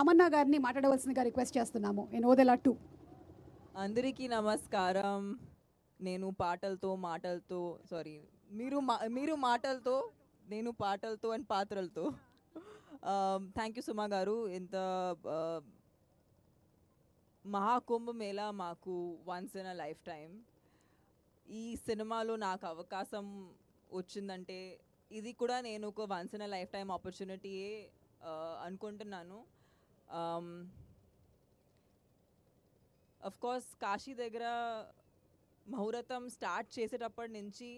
తమన్నా గారిని మాట్లాడవలసిందిగా రిక్వెస్ట్ చేస్తున్నాము. నేను ఓదెలా టూ. అందరికీ నమస్కారం. నేను పాటలతో మాటలతో సారీ మీరు మా మీరు మాటలతో నేను పాటలతో అండ్ పాత్రలతో. థ్యాంక్ యూ సుమా గారు. ఇంత uh, మహాకుంభ మేళా మాకు once in a lifetime ఈ సినిమాలో నాకు అవకాశం వచ్చిందంటే ఇది కూడా నేను ఒక once in a lifetime ఆపర్చునిటీయే అనుకుంటున్నాను. అఫ్ కోర్స్ కాశీ దగ్గర ముహూర్తం స్టార్ట్ చేసేటప్పటి నుంచి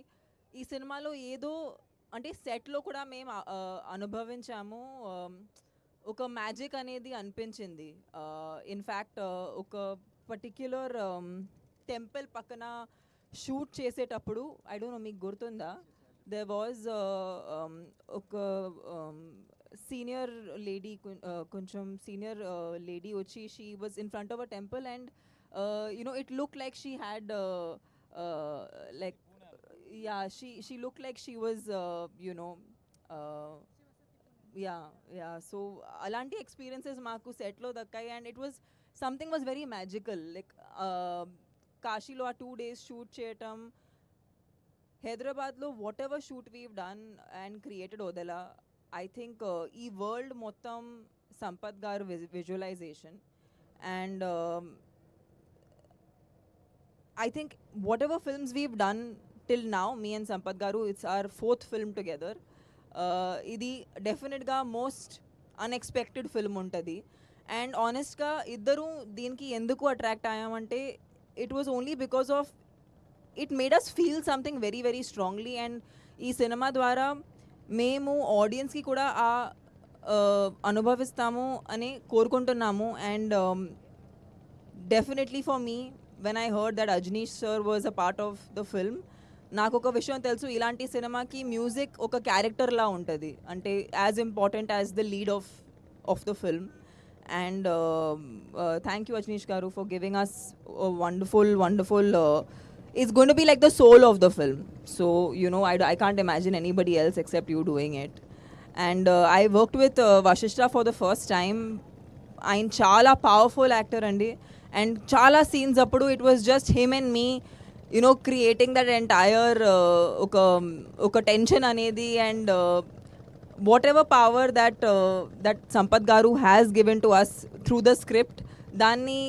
ఈ సినిమాలో ఏదో అంటే సెట్లో కూడా మేము అనుభవించాము. Um, ఒక మ్యాజిక్ అనేది అనిపించింది. Uh, ఇన్ఫ్యాక్ట్ uh, ఒక పర్టిక్యులర్ టెంపుల్ um, పక్కన షూట్ చేసేటప్పుడు ఐ డోంట్ నో మీకు గుర్తుందా? దే వాజ్ uh, um, ఒక సీనియర్ లేడీ కొంచెం సీనియర్ లేడీ వచ్చి she was in front of a temple and you know it looked like she had uh, uh, like yeah she she looked like she was uh, you know uh, yeah yeah so అలాంటి experiences మాకు సెట్లో దక్కాయి and it was something was very magical like కాశీలో ఆ two days shoot చేయటం హైదరాబాద్లో whatever shoot we've done and created Odela I think ఈ world మొత్తం Sampath garu visualisation and I think whatever films we've done till now me and Sampath garu it's our fourth film together ఇది డెఫినెట్గా most unexpected film ఉంటుంది. And ఆనెస్ట్గా ఇద్దరు దీనికి ఎందుకు attract అయ్యామంటే it was only because of it made us feel something very very strongly and ఈ cinema ద్వారా మేము ఆడియన్స్కి కూడా ఆ అనుభవిస్తాము అని కోరుకుంటున్నాము. And definitely for me when I heard that Ajneesh sir was a part of the film నాకు ఒక విషయం తెలుసు. ఇలాంటి సినిమాకి మ్యూజిక్ ఒక క్యారెక్టర్లా ఉంటుంది. అంటే as important as the lead of of the film and thank you Ajneesh garu for giving us wonderful wonderful it's going to be like the soul of the film. So, you know, I, I can't imagine anybody else except you doing it. And uh, I worked with uh, Vashishta for the first time. ఆయన చాలా powerful actor అండి and చాలా scenes అప్పుడు it was just him and me you know creating that entire ఒక ఒక tension అనేది and whatever power that that Sampath garu has given to us through the script దాన్ని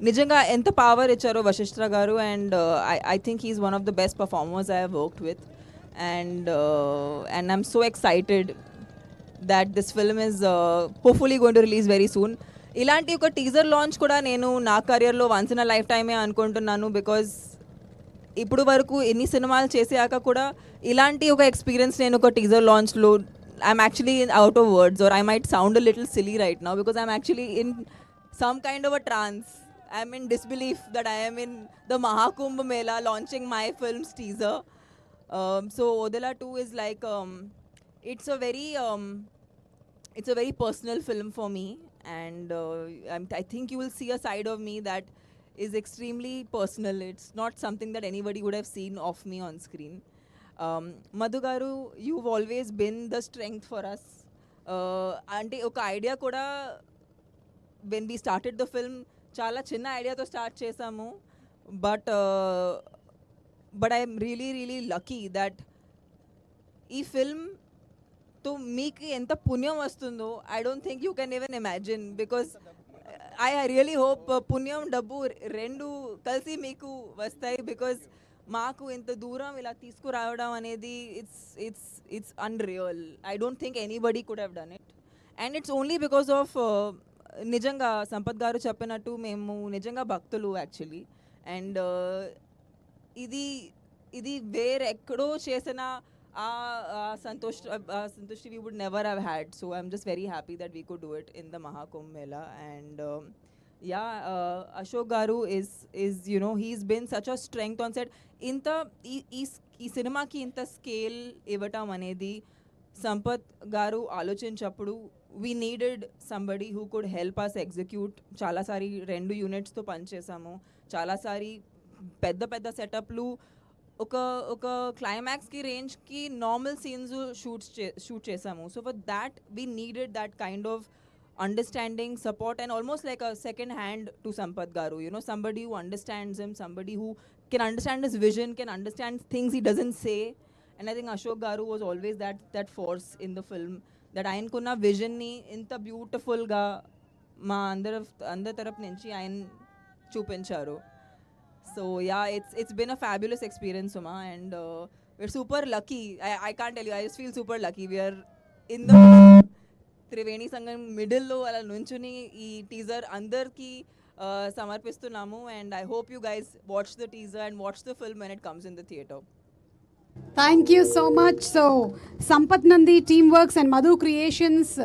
నిజంగా ఎంత పవర్ ఇచ్చారో Vashishta garu and I I think he's one of the best performers I worked with and and I'm so excited that this film is hopefully going to release very soon ఇలాంటి ఒక teaser launch కూడా నేను నా కెరియర్లో once in a life టైమే అనుకుంటున్నాను because ఇప్పుడు వరకు ఎన్ని సినిమాలు చేసాక కూడా ఇలాంటి ఒక ఎక్స్పీరియన్స్ నేను ఒక teaser లాంచ్లో I'm actually out of words or I might sound little silly right now because I'm actually in some kind of a trance I'm in disbelief that I am in the Mahakumbh Mela launching my film's teaser. Um, so Odela 2 is like um, it's a very um, it's a very personal film for me, and uh, I'm, I think you will see a side of me that is extremely personal. It's not something that anybody would have seen of me on screen. Um, Madhu garu, you've always been the strength for us. Uh, అంటే ఒక idea కూడా when we started the film చాలా చిన్న ఐడియాతో start చేసాము but but I'm really really lucky that ఈ ఫిల్మ్తో మీకు ఎంత పుణ్యం వస్తుందో I don't think you can even imagine because I really hope పుణ్యం డబ్బు రెండు కలిసి మీకు వస్తాయి బికాస్ మాకు ఇంత దూరం ఇలా తీసుకురావడం అనేది it's it's it's unreal I don't think anybody could have done it. And it's only because of నిజంగా సంపత్ గారు చెప్పినట్టు మేము నిజంగా భక్తులు యాక్చువల్లీ అండ్ uh, ఇది ఇది వేరెక్కడో చేసిన ఆ సంతోష్ ఆ we would never have had so I'm just very happy that we could do it in the Mahakumbh Mela and yeah Ashok garu is is you know he's been such a strength on set ఇంత ఈ ఈ సినిమాకి ఇంత scale ఇవ్వటం అనేది Sampath garu ఆలోచించప్పుడు we needed somebody who could help us execute చాలాసారి రెండు యూనిట్స్తో పనిచేసాము చాలాసారి పెద్ద పెద్ద సెటప్లు ఒక ఒక క్లైమాక్స్కి రేంజ్కి నార్మల్ సీన్స్ షూట్స్ చే షూట్ చేసాము so for that we needed that kind of understanding support and almost like a second hand to Sampath garu you know somebody who understands him somebody who can understand his vision can understand things he doesn't say and I think Ashok garu was always that that force in the film that ఆయనకున్న విజన్ని ఇంత బ్యూటిఫుల్గా మా అందరి అందరి తరపు నుంచి ఆయన చూపించారు so yeah it's it's been a fabulous experience Uma and we're super lucky. I, I can't tell you. I just feel super lucky. We are in the Triveni Sangam మిడిల్లో అలా నుంచుని ఈ టీజర్ అందరికీ uh, సమర్పిస్తున్నాము and I hope you guys watch the teaser and watch the film when it comes in the theatre thank you so much so Sampath Nandi team works and Madhu creations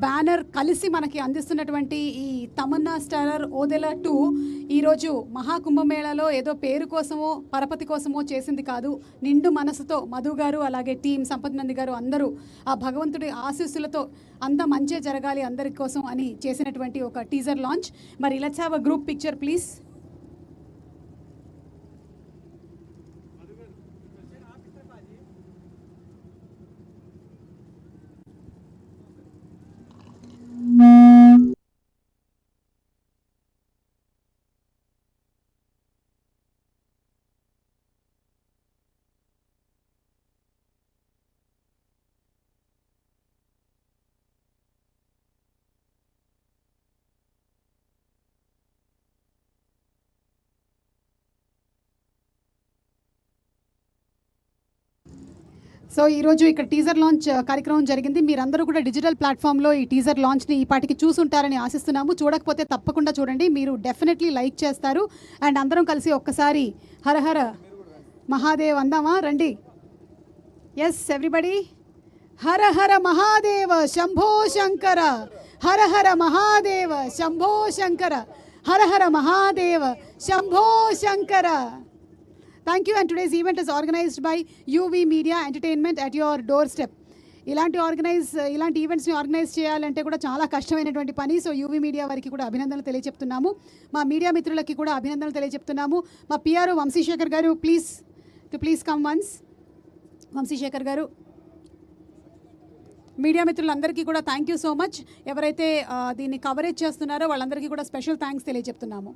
banner కలిసి మనకి అందిస్తున్నటువంటి ఈ Tamannaah starrer Odela two ఈరోజు మహాకుంభమేళాలో ఏదో పేరు కోసమో పరపతి కోసమో చేసింది కాదు. నిండు మనసుతో మధు గారు అలాగే టీం సంపత్ నంది గారు అందరూ ఆ భగవంతుడి ఆశీస్సులతో అంతా మంచే జరగాలి అందరి కోసం అని చేసినటువంటి ఒక టీజర్ లాంచ్ మరి let's have a group picture please so ఈరోజు ఇక్కడ టీజర్ లాంచ్ కార్యక్రమం జరిగింది. మీరందరూ కూడా డిజిటల్ ప్లాట్ఫామ్లో ఈ టీజర్ లాంచ్ని ఈ పాటికి చూసుంటారని ఆశిస్తున్నాము. చూడకపోతే తప్పకుండా చూడండి. మీరు డెఫినెట్లీ లైక్ చేస్తారు. అండ్ అందరం కలిసి ఒక్కసారి హరహర మహాదేవ్ అందామా? రండి. Yes everybody Hara Hara Mahadeva Shambho Shankara. Hara Hara Mahadeva Shambho Shankara. Hara Hara Mahadeva Shambho Shankara. Thank you and today's event is organised by UV media entertainment at your doorstep ఇలాంటి organise ఇలాంటి ఈవెంట్స్ని organise చేయాలంటే కూడా చాలా కష్టమైనటువంటి పని. So UV media వారికి కూడా అభినందనలు తెలియజెప్తున్నాము మా మీడియా మిత్రులకి కూడా అభినందనలు తెలియజెప్తున్నాము మా పిఆర్ఓ వంశీశేఖర్ గారు please to please come once Vamshi Shekhar గారు మీడియా మిత్రులందరికీ కూడా థ్యాంక్ యూ సో మచ్ ఎవరైతే దీన్ని కవరేజ్ చేస్తున్నారో వాళ్ళందరికీ కూడా స్పెషల్ థ్యాంక్స్ తెలియజెప్తున్నాము